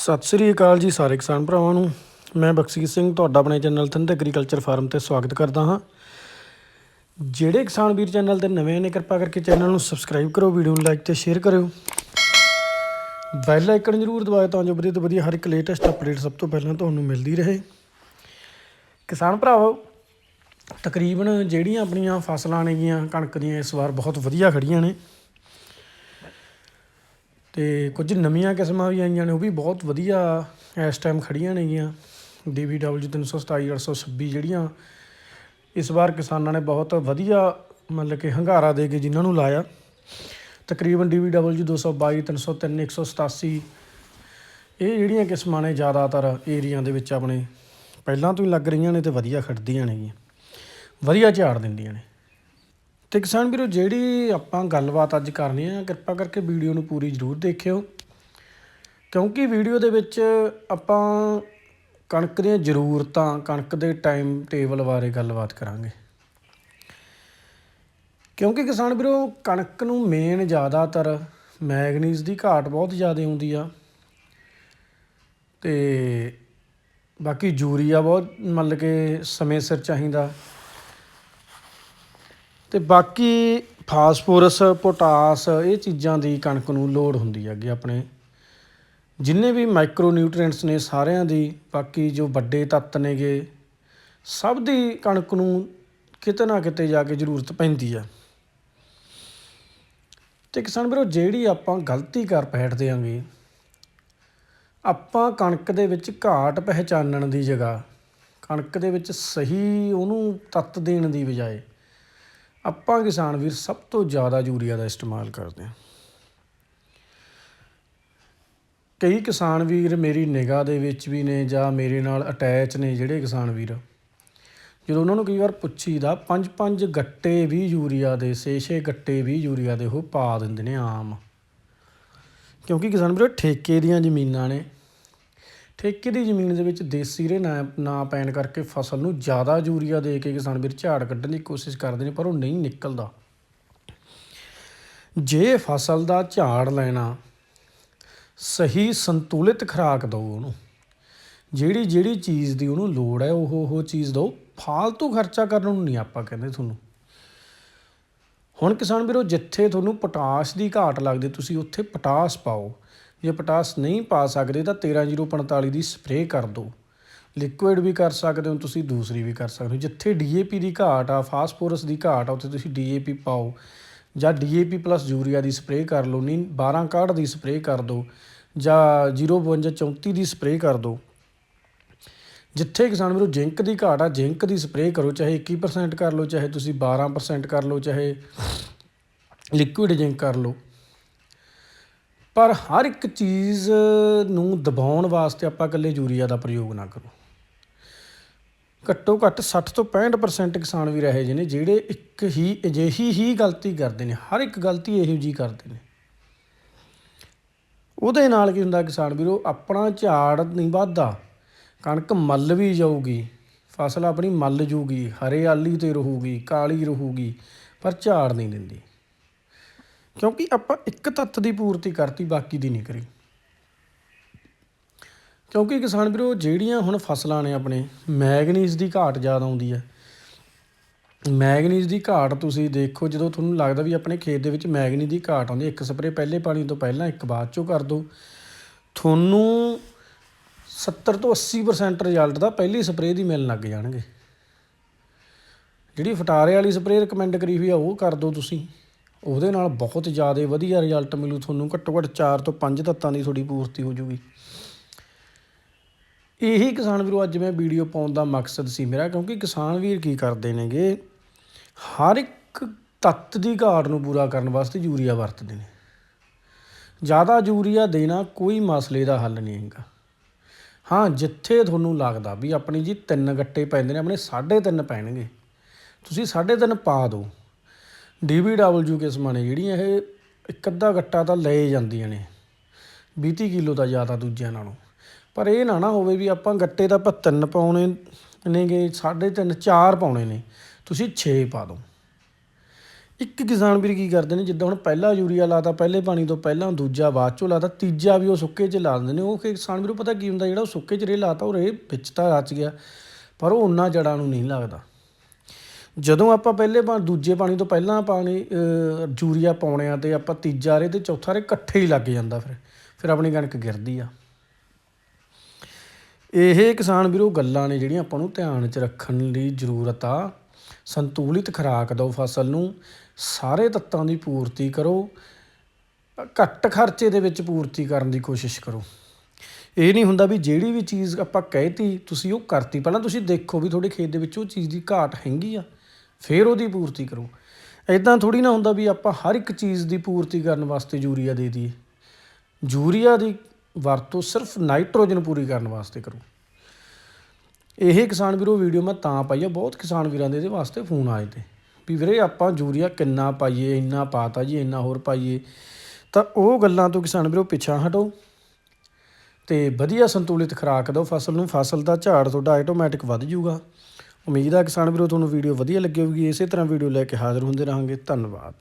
ਸਤਿ ਸ੍ਰੀ ਅਕਾਲ ਜੀ ਸਾਰੇ ਕਿਸਾਨ ਭਰਾਵਾਂ ਨੂੰ। ਮੈਂ ਬਖਸ਼ੀਤ ਸਿੰਘ, ਤੁਹਾਡਾ ਆਪਣੇ ਚੈਨਲ ਤੰਦ ਐਗਰੀਕਲਚਰ ਫਾਰਮ ਤੇ ਸਵਾਗਤ ਕਰਦਾ ਹਾਂ। ਜਿਹੜੇ ਕਿਸਾਨ ਵੀਰ ਚੈਨਲ ਤੇ ਨਵੇਂ ਨੇ, ਕਿਰਪਾ ਕਰਕੇ ਚੈਨਲ ਨੂੰ ਸਬਸਕ੍ਰਾਈਬ ਕਰੋ, ਵੀਡੀਓ ਨੂੰ ਲਾਈਕ ਤੇ ਸ਼ੇਅਰ ਕਰਿਓ। ਬੈਲ ਆਈਕਨ ਜ਼ਰੂਰ ਦਬਾਇਓ ਤਾਂ ਜੋ ਵਧੀਆ ਤੋਂ ਵਧੀਆ ਹਰ ਇੱਕ ਲੇਟੈਸਟ ਅਪਡੇਟ ਸਭ ਤੋਂ ਪਹਿਲਾਂ ਤੁਹਾਨੂੰ ਮਿਲਦੀ ਰਹੇ। ਕਿਸਾਨ ਭਰਾਵੋ, ਤਕਰੀਬਨ ਜਿਹੜੀਆਂ ਆਪਣੀਆਂ ਫਸਲਾਂ ਨੇਗੀਆਂ, ਕਣਕ ਦੀਆਂ ਇਸ ਵਾਰ ਬਹੁਤ ਵਧੀਆ ਖੜੀਆਂ ਨੇ। ਅਤੇ ਕੁਝ ਨਵੀਆਂ ਕਿਸਮਾਂ ਵੀ ਆਈਆਂ ਨੇ, ਉਹ ਵੀ ਬਹੁਤ ਵਧੀਆ ਇਸ ਟਾਈਮ ਖੜ੍ਹੀਆਂ ਨੇਗੀਆਂ। ਡੀ ਬੀ ਡਬਲਯੂ ਤਿੰਨ ਸੌ ਸਤਾਈ, ਅੱਠ ਸੌ ਛੱਬੀ ਜਿਹੜੀਆਂ ਇਸ ਵਾਰ ਕਿਸਾਨਾਂ ਨੇ ਬਹੁਤ ਵਧੀਆ ਮਤਲਬ ਕਿ ਹੰਗਾਰਾ ਦੇ ਕੇ ਜਿਨ੍ਹਾਂ ਨੂੰ ਲਾਇਆ। ਤਕਰੀਬਨ DVW 222 303 187 ਇਹ ਜਿਹੜੀਆਂ ਕਿਸਮਾਂ ਨੇ ਜ਼ਿਆਦਾਤਰ ਏਰੀਆ ਦੇ ਵਿੱਚ ਆਪਣੇ, ਪਹਿਲਾਂ ਤੋਂ ਹੀ ਲੱਗ ਰਹੀਆਂ ਨੇ ਤੇ ਵਧੀਆ ਖੜਦੀਆਂ ਨੇਗੀਆਂ। ਵਧੀਆ ਝਾੜ ਦਿੰਦੀਆਂ ਨੇ। ਤੇ ਕਿਸਾਨ ਵੀਰੋ, ਜਿਹੜੀ ਆਪਾਂ ਗੱਲਬਾਤ ਅੱਜ ਕਰਨੀ ਆ, ਕਿਰਪਾ ਕਰਕੇ ਵੀਡੀਓ ਨੂੰ ਪੂਰੀ ਜ਼ਰੂਰ ਦੇਖਿਓ। ਕਿਉਂਕਿ ਵੀਡੀਓ ਦੇ ਵਿੱਚ ਆਪਾਂ ਕਣਕ ਦੀਆਂ ਜ਼ਰੂਰਤਾਂ, ਕਣਕ ਦੇ ਟਾਈਮ ਟੇਬਲ ਬਾਰੇ ਗੱਲਬਾਤ ਕਰਾਂਗੇ। ਕਿਉਂਕਿ ਕਿਸਾਨ ਵੀਰੋ, ਕਣਕ ਨੂੰ ਮੇਨ ਜ਼ਿਆਦਾਤਰ ਮੈਗਨੀਜ਼ ਦੀ ਘਾਟ ਬਹੁਤ ਜ਼ਿਆਦਾ ਆਉਂਦੀ ਆ। ਤੇ ਬਾਕੀ ਯੂਰੀਆ ਬਹੁਤ ਮਤਲਬ ਕਿ ਸਮੇਂ ਸਿਰ ਚਾਹੀਦਾ। ਤੇ ਬਾਕੀ ਫਾਸਫੋਰਸ, ਪੋਟਾਸ, ਇਹ ਚੀਜ਼ਾਂ ਦੀ ਕਣਕ ਨੂੰ ਲੋੜ ਹੁੰਦੀ ਹੈਗੀ ਆਪਣੇ। ਜਿੰਨੇ ਵੀ ਮਾਈਕਰੋ ਨਿਊਟ੍ਰੀਐਂਟਸ ਨੇ ਸਾਰਿਆਂ ਦੀ, ਬਾਕੀ ਜੋ ਵੱਡੇ ਤੱਤ ਨੇਗੇ, ਸਭ ਦੀ ਕਣਕ ਨੂੰ ਕਿਤੇ ਨਾ ਕਿਤੇ ਜਾ ਕੇ ਜ਼ਰੂਰਤ ਪੈਂਦੀ ਆ। ਤੇ ਕਿਸਾਨ ਵੀਰੋ, ਜਿਹੜੀ ਆਪਾਂ ਗਲਤੀ ਕਰ ਬੈਠਦੇ ਆਂਗੇ, ਆਪਾਂ ਕਣਕ ਦੇ ਵਿੱਚ ਘਾਟ ਪਹਿਚਾਨਣ ਦੀ ਜਗ੍ਹਾ, ਕਣਕ ਦੇ ਵਿੱਚ ਸਹੀ ਉਹਨੂੰ ਤੱਤ ਦੇਣ ਦੀ ਬਜਾਏ ਆਪਾਂ ਕਿਸਾਨ ਵੀਰ ਸਭ ਤੋਂ ਜ਼ਿਆਦਾ ਯੂਰੀਆ ਦਾ ਇਸਤੇਮਾਲ ਕਰਦੇ ਹਾਂ। ਕਈ ਕਿਸਾਨ ਵੀਰ ਮੇਰੀ ਨਿਗਾਹ ਦੇ ਵਿੱਚ ਵੀ ਨੇ ਜਾਂ ਮੇਰੇ ਨਾਲ ਅਟੈਚ ਨੇ ਜਿਹੜੇ ਕਿਸਾਨ ਵੀਰ। ਜਦੋਂ ਉਹਨਾਂ ਨੂੰ ਕਈ ਵਾਰ ਪੁੱਛੀਦਾ, ਪੰਜ ਪੰਜ ਗੱਟੇ ਵੀ ਯੂਰੀਆ ਦੇ, ਛੇ ਛੇ ਗੱਟੇ ਵੀ ਯੂਰੀਆ ਦੇ ਉਹ ਪਾ ਦਿੰਦੇ ਨੇ ਆਮ। ਕਿਉਂਕਿ ਕਿਸਾਨ ਵੀਰੋ, ਠੇਕੇ ਦੀਆਂ ਜ਼ਮੀਨਾਂ ਨੇ। ਠੇਕੇ ਦੀ ਜ਼ਮੀਨ ਦੇ ਵਿੱਚ ਦੇਸੀ ਰੇ ਨਾ ਨਾ ਪੈਣ ਕਰਕੇ ਫਸਲ ਨੂੰ ਜ਼ਿਆਦਾ ਯੂਰੀਆ ਦੇ ਕੇ ਕਿਸਾਨ ਵੀਰ ਝਾੜ ਕੱਢਣ ਦੀ ਕੋਸ਼ਿਸ਼ ਕਰਦੇ ਨੇ, ਪਰ ਉਹ ਨਹੀਂ ਨਿਕਲਦਾ। ਜੇ ਫਸਲ ਦਾ ਝਾੜ ਲੈਣਾ, ਸਹੀ ਸੰਤੁਲਿਤ ਖੁਰਾਕ ਦਿਓ ਉਹਨੂੰ। ਜਿਹੜੀ ਜਿਹੜੀ ਚੀਜ਼ ਦੀ ਉਹਨੂੰ ਲੋੜ ਹੈ, ਉਹ ਉਹ ਚੀਜ਼ ਦਿਓ। ਫਾਲਤੂ ਖਰਚਾ ਕਰਨ ਨੂੰ ਨਹੀਂ ਆਪਾਂ ਕਹਿੰਦੇ ਤੁਹਾਨੂੰ। ਹੁਣ ਕਿਸਾਨ ਵੀਰੋ, ਜਿੱਥੇ ਤੁਹਾਨੂੰ ਪੋਟਾਸ਼ ਦੀ ਘਾਟ ਲੱਗਦੀ, ਤੁਸੀਂ ਉੱਥੇ ਪੋਟਾਸ਼ ਪਾਓ। ਜੇ ਪੋਟਾਸ਼ ਨਹੀਂ ਪਾ ਸਕਦੇ ਤਾਂ 13045 ਦੀ ਸਪਰੇਅ ਕਰ ਦਿਓ। ਲਿਕੁਇਡ ਵੀ ਕਰ ਸਕਦੇ ਹੋ, ਤੁਸੀਂ ਦੂਸਰੀ ਵੀ ਕਰ ਸਕਦੇ ਹੋ। ਜਿੱਥੇ ਡੀਏਪੀ ਦੀ ਘਾਟ ਆ, ਫਾਸਫੋਰਸ ਦੀ ਘਾਟ ਆ, ਉੱਥੇ ਤੁਸੀਂ ਡੀਏਪੀ ਪਾਓ। ਜਾਂ ਡੀਏਪੀ ਪਲੱਸ ਯੂਰੀਆ ਦੀ ਸਪਰੇਅ ਕਰ ਲਓ, ਨਹੀਂ 12 ਕਾੜ ਦੀ ਸਪਰੇਅ ਕਰ ਦਿਓ, ਜਾਂ 05234 ਦੀ ਸਪਰੇਅ ਕਰ ਦਿਓ। ਜਿੱਥੇ ਕਿਸਾਨ ਵੀਰੋ ਜ਼ਿੰਕ ਦੀ ਘਾਟ ਆ, ਜ਼ਿੰਕ ਦੀ ਸਪਰੇਅ ਕਰੋ, ਚਾਹੇ 21% ਕਰ ਲਓ, ਚਾਹੇ ਤੁਸੀਂ 12% ਕਰ ਲਓ, ਚਾਹੇ ਲਿਕੁਇਡ ਜ਼ਿੰਕ ਕਰ ਲਓ। ਪਰ ਹਰ ਇੱਕ ਚੀਜ਼ ਨੂੰ ਦਬਾਉਣ ਵਾਸਤੇ ਆਪਾਂ ਇਕੱਲੇ ਯੂਰੀਆ ਦਾ ਪ੍ਰਯੋਗ ਨਾ ਕਰੋ। ਘੱਟੋ ਘੱਟ 60 ਤੋਂ 65% ਕਿਸਾਨ ਵੀ ਰਹੇ ਜਿਹਨੇ ਜਿਹੜੇ ਇੱਕ ਹੀ, ਅਜਿਹੀ ਹੀ ਗਲਤੀ ਕਰਦੇ ਨੇ, ਹਰ ਇੱਕ ਗਲਤੀ ਇਹੋ ਜੀ ਕਰਦੇ ਨੇ। ਉਹਦੇ ਨਾਲ ਕੀ ਹੁੰਦਾ ਕਿਸਾਨ ਵੀਰੋ, ਆਪਣਾ ਝਾੜ ਨਹੀਂ ਵੱਧਦਾ, ਕਣਕ ਮੱਲ ਵੀ ਜਾਊਗੀ, ਫਸਲ ਆਪਣੀ ਮੱਲ ਜੂਗੀ ਹਰਿਆਲੀ ਤੇ ਰਹੂਗੀ, ਕਾਲੀ ਰਹੂਗੀ, ਪਰ ਝਾੜ ਨਹੀਂ ਦਿੰਦੀ। ਕਿਉਂਕਿ ਆਪਾਂ ਇੱਕ ਤੱਤ ਦੀ ਪੂਰਤੀ ਕਰਤੀ, ਬਾਕੀ ਦੀ ਨਹੀਂ ਕਰੀ। ਕਿਉਂਕਿ ਕਿਸਾਨ ਵੀਰੋ, ਜਿਹੜੀਆਂ ਹੁਣ ਫਸਲਾਂ ਨੇ ਆਪਣੇ, ਮੈਗਨੀਜ਼ ਦੀ ਘਾਟ ਜ਼ਿਆਦਾ ਆਉਂਦੀ ਹੈ। ਮੈਗਨੀਜ਼ ਦੀ ਘਾਟ ਤੁਸੀਂ ਦੇਖੋ, ਜਦੋਂ ਤੁਹਾਨੂੰ ਲੱਗਦਾ ਵੀ ਆਪਣੇ ਖੇਤ ਦੇ ਵਿੱਚ ਮੈਗਨੀ ਦੀ ਘਾਟ ਆਉਂਦੀ ਇੱਕ ਸਪਰੇ ਪਹਿਲੇ ਪਾਣੀ ਤੋਂ ਪਹਿਲਾਂ, ਇੱਕ ਬਾਅਦ ਚੋਂ ਕਰ ਦਿਓ। ਤੁਹਾਨੂੰ 70 ਤੋਂ 80% ਰਿਜ਼ਲਟ ਦਾ ਪਹਿਲੀ ਸਪਰੇ ਦੀ ਮਿਲਣ ਲੱਗ ਜਾਣਗੇ। ਜਿਹੜੀ ਫਟਾਰੇ ਵਾਲੀ ਸਪਰੇ ਰეკਮੈਂਡ ਕਰੀ ਹੋਈ ਆ, ਉਹ ਕਰ ਦਿਓ ਤੁਸੀਂ। ਉਹਦੇ ਨਾਲ ਬਹੁਤ ਜ਼ਿਆਦਾ ਵਧੀਆ ਰਿਜ਼ਲਟ ਮਿਲੂ ਤੁਹਾਨੂੰ, ਘੱਟੋ ਘੱਟ 4 ਤੋਂ 5 ਤੱਤਾਂ ਦੀ ਤੁਹਾਡੀ ਪੂਰਤੀ ਹੋ ਜੂਗੀ। ਇਹੀ ਕਿਸਾਨ ਵੀਰੋ, ਅੱਜ ਮੈਂ ਵੀਡੀਓ ਪਾਉਣ ਦਾ ਮਕਸਦ ਸੀ ਮੇਰਾ, ਕਿਉਂਕਿ ਕਿਸਾਨ ਵੀਰ ਕੀ ਕਰਦੇ ਨੇਗੇ? ਹਰ ਇੱਕ ਤੱਤ ਦੀ ਘਾਟ ਨੂੰ ਪੂਰਾ ਕਰਨ ਵਾਸਤੇ ਯੂਰੀਆ ਵਰਤਦੇ ਨੇ। ਜ਼ਿਆਦਾ ਯੂਰੀਆ ਦੇਣਾ ਕੋਈ ਮਸਲੇ ਦਾ ਹੱਲ ਨਹੀਂ ਹੈਗਾ। ਹਾਂ, ਜਿੱਥੇ ਤੁਹਾਨੂੰ ਲੱਗਦਾ ਵੀ ਆਪਣੀ ਜੀ ਤਿੰਨ ਗੱਟੇ ਪੈਂਦੇ ਨੇ, ਆਪਣੇ 3.5 ਪੈਣਗੇ। ਤੁਸੀਂ 3.5 ਪਾ ਦਿਓ। DBW ਕਿਸਮਾਂ ਨੇ ਜਿਹੜੀਆਂ ਇਹ ਇੱਕ ਅੱਧਾ ਗੱਟਾ ਤਾਂ ਲੈ ਜਾਂਦੀਆਂ ਨੇ 20 ਕਿਲੋ ਤਾਂ ਜ਼ਿਆਦਾ ਦੂਜਿਆਂ ਨਾਲੋਂ। ਪਰ ਇਹ ਨਾ ਨਾ ਹੋਵੇ ਵੀ ਆਪਾਂ ਗੱਟੇ ਤਾਂ ਆਪਾਂ ਤਿੰਨ ਪਾਉਣੇ ਨੇਗੇ 3.5 4 ਪਾਉਣੇ ਨੇ, ਤੁਸੀਂ 6 ਪਾ ਦਿਓ। ਇੱਕ ਕਿਸਾਨ ਵੀਰ ਕੀ ਕਰਦੇ ਨੇ, ਜਿੱਦਾਂ ਹੁਣ ਪਹਿਲਾ ਯੂਰੀਆ ਲਾਤਾ, ਪਹਿਲੇ ਪਾਣੀ ਤੋਂ ਪਹਿਲਾਂ ਦੂਜਾ ਬਾਅਦ ਚੋਂ ਲਾਤਾ, ਤੀਜਾ ਵੀ ਉਹ ਸੁੱਕੇ 'ਚ ਲਾ ਦਿੰਦੇ ਨੇ। ਉਹ ਕਿ ਕਿਸਾਨ ਵੀਰੋ ਪਤਾ ਕੀ ਹੁੰਦਾ, ਜਿਹੜਾ ਉਹ ਸੁੱਕੇ 'ਚ ਰੇ ਲਾਤਾ, ਉਹ ਰੇ ਵਿੱਚ ਤਾਂ ਰਚ ਗਿਆ, ਪਰ ਉਹ ਉਹਨਾਂ ਜੜਾਂ ਨੂੰ ਨਹੀਂ ਲੱਗਦਾ। ਜਦੋਂ ਆਪਾਂ ਪਹਿਲੇ ਪਾ ਦੂਜੇ ਪਾਣੀ ਤੋਂ ਪਹਿਲਾਂ ਪਾਣੀ ਯੂਰੀਆ ਪਾਉਣੇ ਆ ਤੇ ਆਪਾਂ ਤੀਜਾ ਰੇ ਤੇ ਚੌਥਾ ਰੇ ਇਕੱਠੇ ਹੀ ਲੱਗ ਜਾਂਦਾ ਫਿਰ। ਫਿਰ ਆਪਣੀ ਕਣਕ ਗਿਰਦੀ ਆ। ਇਹ ਕਿਸਾਨ ਵੀਰੋ ਗੱਲਾਂ ਨੇ ਜਿਹੜੀਆਂ ਆਪਾਂ ਨੂੰ ਧਿਆਨ 'ਚ ਰੱਖਣ ਦੀ ਜ਼ਰੂਰਤ ਆ। ਸੰਤੁਲਿਤ ਖੁਰਾਕ ਦਿਓ ਫਸਲ ਨੂੰ, ਸਾਰੇ ਤੱਤਾਂ ਦੀ ਪੂਰਤੀ ਕਰੋ, ਘੱਟ ਖਰਚੇ ਦੇ ਵਿੱਚ ਪੂਰਤੀ ਕਰਨ ਦੀ ਕੋਸ਼ਿਸ਼ ਕਰੋ। ਇਹ ਨਹੀਂ ਹੁੰਦਾ ਵੀ ਜਿਹੜੀ ਵੀ ਚੀਜ਼ ਆਪਾਂ ਕਹਿਤੀ, ਤੁਸੀਂ ਉਹ ਕਰਤੀ। ਪਹਿਲਾਂ ਤੁਸੀਂ ਦੇਖੋ ਵੀ ਤੁਹਾਡੇ ਖੇਤ ਦੇ ਵਿੱਚ ਉਹ ਚੀਜ਼ ਦੀ ਘਾਟ ਹੈਗੀ ਆ। ਫਿਰ ਉਹਦੀ ਪੂਰਤੀ ਕਰੋ। ਐਦਾਂ ਥੋੜੀ ਨਾ ਹੁੰਦਾ ਵੀ ਆਪਾਂ ਹਰ ਇੱਕ ਚੀਜ਼ ਦੀ ਪੂਰਤੀ ਕਰਨ ਵਾਸਤੇ ਯੂਰੀਆ ਦੇ ਦਈਏ। ਯੂਰੀਆ ਦੀ ਵਰਤੋਂ ਸਿਰਫ ਨਾਈਟ੍ਰੋਜਨ ਪੂਰੀ ਕਰਨ ਵਾਸਤੇ ਕਰੋ। ਇਹ ਕਿਸਾਨ ਵੀਰੋ ਵੀਡੀਓ ਮੈਂ ਤਾਂ ਪਾਈ ਆ, ਬਹੁਤ ਕਿਸਾਨ ਵੀਰਾਂ ਦੇ ਇਹਦੇ ਵਾਸਤੇ ਫੋਨ ਆਏ ਤੇ। ਵੀ ਵੀਰੇ ਆਪਾਂ ਯੂਰੀਆ ਕਿੰਨਾ ਪਾਈਏ, ਇੰਨਾ ਪਾਤਾ ਜੀ, ਇੰਨਾ ਹੋਰ ਪਾਈਏ। ਤਾਂ ਉਹ ਗੱਲਾਂ ਤੋਂ ਕਿਸਾਨ ਵੀਰੋ ਪਿੱਛਾ ਹਟੋ ਤੇ ਵਧੀਆ ਸੰਤੁਲਿਤ ਖੁਰਾਕ ਦਿਓ ਫਸਲ ਨੂੰ। ਫਸਲ ਦਾ ਝਾੜ ਤੁਹਾਡਾ ਆਟੋਮੈਟਿਕ ਵੱਧ ਜਾਊਗਾ ਉਮੀਦ ਆ ਕਿਸਾਨ ਵੀਰੋ, ਤੁਹਾਨੂੰ ਵੀਡੀਓ ਵਧੀਆ ਲੱਗੀ ਹੋਊਗੀ ਇਸੇ ਤਰ੍ਹਾਂ ਵੀਡੀਓ ਲੈ ਕੇ ਹਾਜ਼ਰ ਹੁੰਦੇ ਰਹਾਂਗੇ। ਧੰਨਵਾਦ।